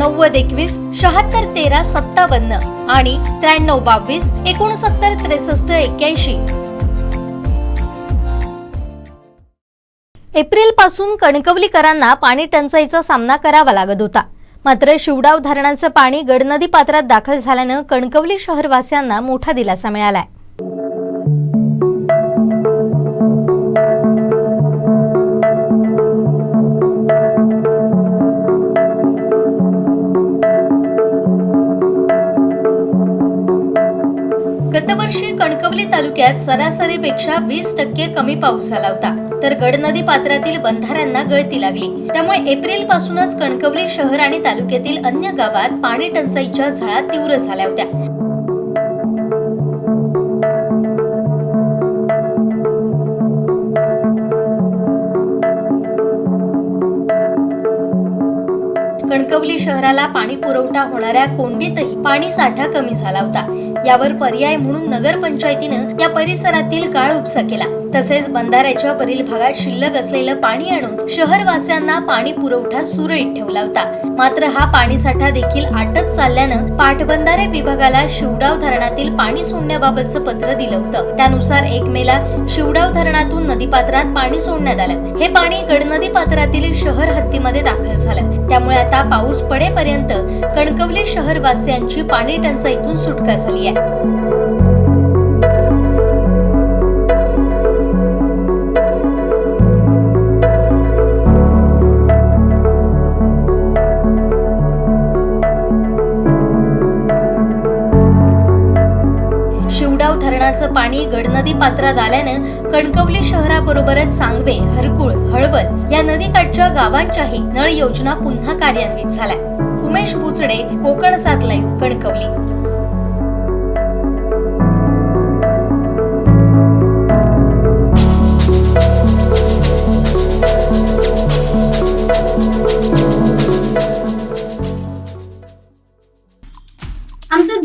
नव्वद एकवीस शहात्तर तेरा सत्तावन्न आणि त्र्याण्णव बावीस एकोणसत्तर त्रेसष्ट एक्क्याऐंशी. एप्रिलपासून कणकवलीकरांना पाणी टंचाईचा सामना करावा लागत होता. मात्र शिवडाव धरणाचं पाणी गडनदी पात्रात दाखल झाल्यानं कणकवली शहरवासियांना मोठा दिलासा मिळालाय. गतवर्षी कणकवली तालुक्यात सरासरीपेक्षा वीस टक्के कमी पाऊस झाला होता. तर गडनदी पात्रातील बंधाऱ्यांना गळती लागली. त्यामुळे एप्रिल पासूनच कणकवली शहर आणि तालुक्यातील अन्य गावात पाणी टंचाईच्या झळा तीव्र झाल्या होत्या. कणकवली शहराला पाणी पुरवठा होणाऱ्या कोंडीतही पाणी साठा कमी झाला होता. यावर पर्याय म्हणून नगरपंचायतीनं या परिसरातील गाळ उपसा केला. तसेच बंधाऱ्याच्या वरील भागात शिल्लक असलेलं पाणी आणून शहरवासियांना पाणी पुरवठा सुरळीत ठेवला होता. मात्र हा पाणीसाठा देखील आटत चालल्यानं पाटबंधारे विभागाला शिवडाव धरणातील पाणी सोडण्याबाबतचं पत्र दिलं होतं. त्यानुसार एक मेला शिवडाव धरणातून नदीपात्रात पाणी सोडण्यात आलं. हे पाणी गडनदी पात्रातील शहर हद्दीमध्ये दाखल झालं. त्यामुळे आता पाऊस पडेपर्यंत कणकवली शहरवासियांची पाणी टंचाईतून सुटका झाली आहे. धरणाचं पाणी गडनदी पात्रात आल्यानं कणकवली शहराबरोबरच सांगवे हरकुळ हळवद या नदीकाठच्या गावांच्याही नळ योजना पुन्हा कार्यान्वित झाल्या. उमेश पुचडे कोकण सात लाईव्ह कणकवली.